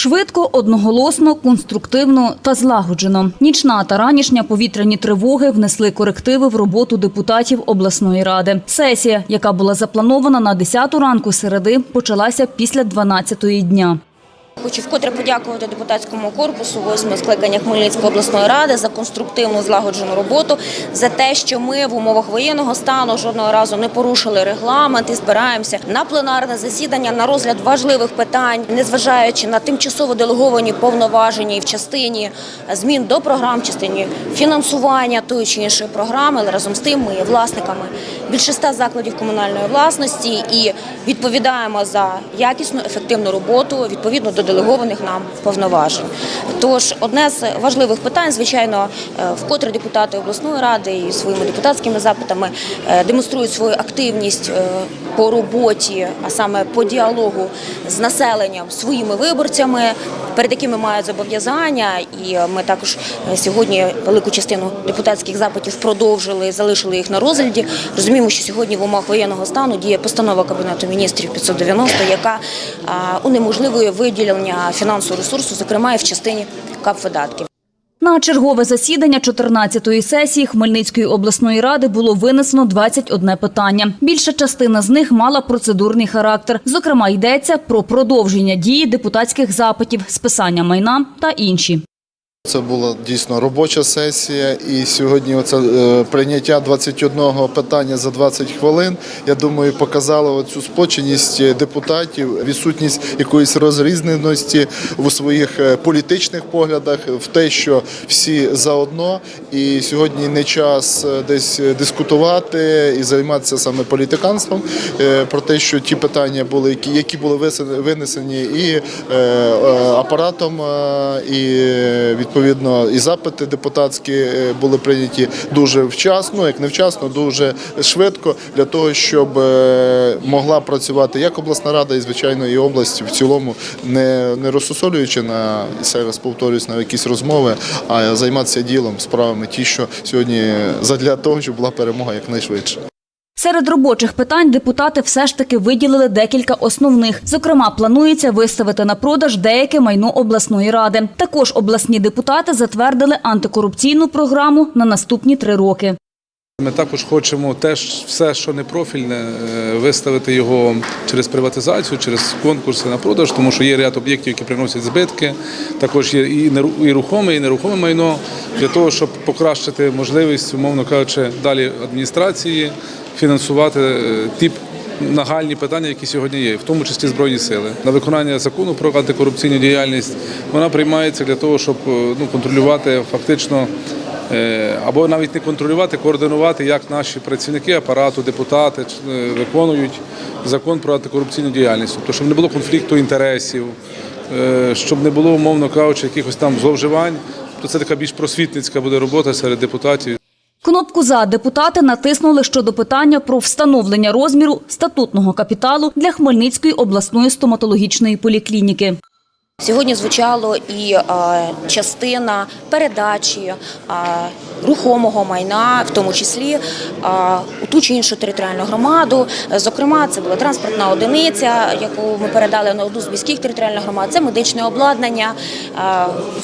Швидко, одноголосно, конструктивно та злагоджено. Нічна та ранішня повітряні тривоги внесли корективи в роботу депутатів обласної ради. Сесія, яка була запланована на 10 ранку середи, почалася після 12-ї дня. Хочу вкотре подякувати депутатському корпусу восьмого скликання Хмельницької обласної ради за конструктивну злагоджену роботу, за те, що ми в умовах воєнного стану жодного разу не порушили регламент і збираємося на пленарне засідання на розгляд важливих питань, незважаючи на тимчасово делеговані повноваження і в частині змін до програм, в частині фінансування тої чи іншої програми. Але разом з тим ми є власниками більше ста закладів комунальної власності і відповідаємо за якісну ефективну роботу відповідно до делегованих нам повноважень. Тож одне з важливих питань, звичайно, е, вкотре депутати обласної ради і своїми депутатськими запитами е, демонструють свою активність е, по роботі, а саме по діалогу з населенням, своїми виборцями, перед якими мають зобов'язання. І ми також е, сьогодні велику частину депутатських запитів продовжили, залишили їх на розгляді. Розуміємо, що сьогодні в умовах воєнного стану діє постанова Кабінету міністрів 590, яка унеможливує виділення фінансового ресурсу, зокрема і в частині капвидатків. На чергове засідання 14-ї сесії Хмельницької обласної ради було винесено 21 питання. Більша частина з них мала процедурний характер. Зокрема, йдеться про продовження дії депутатських запитів, списання майна та інші. Це була дійсно робоча сесія, і сьогодні оце е, прийняття 21 питання за 20 хвилин. Я думаю, показало оцю споченість депутатів, відсутність якоїсь розрізненості у своїх е, політичних поглядах, в те, що всі заодно. І сьогодні не час е, десь дискутувати і займатися саме політиканством е, про те, що ті питання були, які, були винесені і е, е, апаратом, е, і відповідно і запити депутатські е, були прийняті дуже вчасно, як не вчасно, дуже швидко для того, щоб е, могла працювати як обласна рада, і звичайно, і область в цілому, не, не розсусолюючи на ще повторюсь на якісь розмови, а займатися ділом, справами, ті, що сьогодні задля того, щоб була перемога якнайшвидше. Серед робочих питань депутати все ж таки виділили декілька основних. Зокрема, планується виставити на продаж деяке майно обласної ради. Також обласні депутати затвердили антикорупційну програму на наступні три роки. Ми також хочемо теж все, що не профільне, е, виставити його через приватизацію, через конкурси на продаж, тому що є ряд об'єктів, які приносять збитки. Також є і рухоме, і нерухоме майно для того, щоб покращити можливість, умовно кажучи, далі адміністрації фінансувати е, ті нагальні питання, які сьогодні є, в тому числі збройні сили. На виконання закону про антикорупційну діяльність вона приймається для того, щоб е, ну, контролювати фактично. Е, або навіть не контролювати, координувати, як наші працівники апарату, депутати е, виконують закон про антикорупційну діяльність, тобто, щоб не було конфлікту інтересів, е, щоб не було, умовно кажучи, якихось там зловживань. То це така більш просвітницька буде робота серед депутатів. Кнопку «За» депутати натиснули щодо питання про встановлення розміру статутного капіталу для Хмельницької обласної стоматологічної поліклініки. Сьогодні звучало і е, частина передачі е, рухомого майна, в тому числі е, у ту чи іншу територіальну громаду. Зокрема, це була транспортна одиниця, яку ми передали на одну з міських територіальних громад. Це медичне обладнання,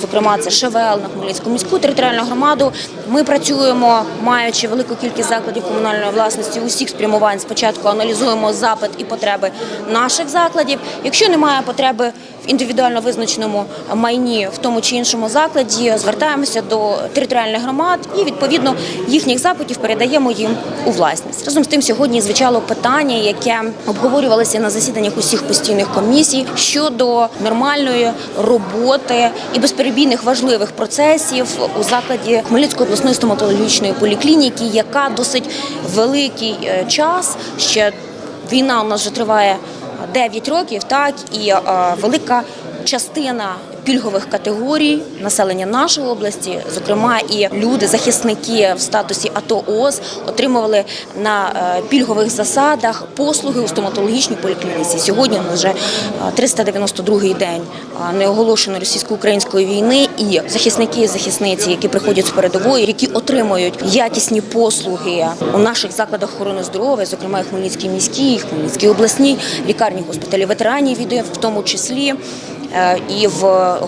зокрема, це ШВЛ на Хмельницьку міську територіальну громаду. Ми працюємо, маючи велику кількість закладів комунальної власності усіх спрямувань. Спочатку аналізуємо запит і потреби наших закладів. Якщо немає потреби в індивідуально визначеному майні в тому чи іншому закладі, звертаємося до територіальних громад і відповідно їхніх запитів передаємо їм у власність. Разом з тим, сьогодні звучало питання, яке обговорювалося на засіданнях усіх постійних комісій щодо нормальної роботи і безперебійних важливих процесів у закладі Хмельницької обласної стоматологічної поліклініки, яка досить великий е, час ще війна у нас вже триває 9 років, так і е, велика частина пільгових категорій населення нашої області, зокрема і люди, захисники в статусі АТО ООС, отримували на е, пільгових засадах послуги у стоматологічній поліклініці. Сьогодні вже е, 392-й день е, неоголошеної російсько-української війни, і захисники і захисниці, які приходять з передової, які отримують якісні послуги у наших закладах охорони здоров'я, зокрема і Хмельницькій міській, і Хмельницькій обласній лікарні госпіталі ветеранів, в тому числі. Е, і в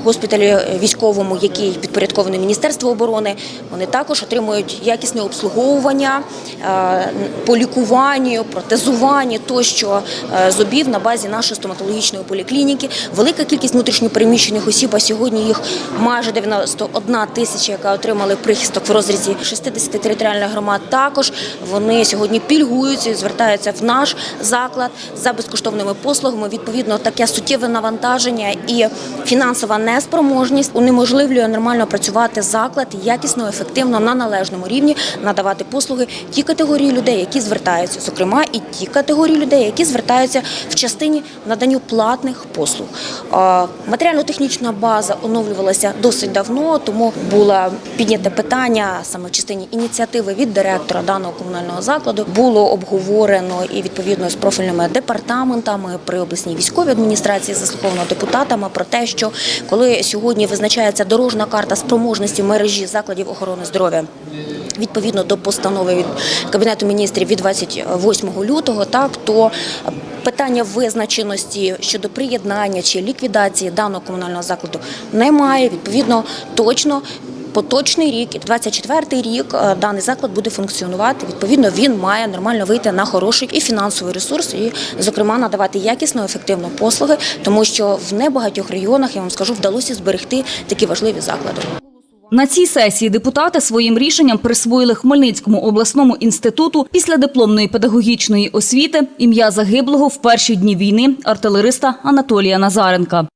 госпіталі військовому, який підпорядкований Міністерству оборони, вони також отримують якісне обслуговування е, по лікуванню, протезуванню тощо е, зубів на базі нашої стоматологічної поліклініки. Велика кількість внутрішньопереміщених осіб, а сьогодні їх майже 91 тисяча, яка отримали прихисток в розрізі 60 територіальних громад. Також вони сьогодні пільгуються звертаються в наш заклад за безкоштовними послугами. Відповідно, таке суттєве навантаження і фінансова неспроможність унеможливлює нормально працювати заклад якісно, ефективно на належному рівні надавати послуги ті категорії людей, які звертаються, зокрема і ті категорії людей, які звертаються в частині наданню платних послуг. Матеріально-технічна база оновлювалася досить давно, тому було підняте питання саме в частині ініціативи від директора даного комунального закладу. Було обговорено і відповідно з профільними департаментами при обласній військовій адміністрації, заслуховано депутатами про те, що коли сьогодні визначається дорожна карта спроможності мережі закладів охорони здоров'я відповідно до постанови від Кабінету міністрів від 28 лютого, так то питання визначеності щодо приєднання чи ліквідації даного комунального закладу немає. Відповідно, точно. Поточний рік, і 24-й рік е, даний заклад буде функціонувати. Відповідно, він має нормально вийти на хороший і фінансовий ресурс, і, зокрема, надавати якісно, ефективно послуги, тому що в небагатьох регіонах я вам скажу, вдалося зберегти такі важливі заклади. На цій сесії депутати своїм рішенням присвоїли Хмельницькому обласному інституту після дипломної педагогічної освіти ім'я загиблого в перші дні війни артилериста Анатолія Назаренка.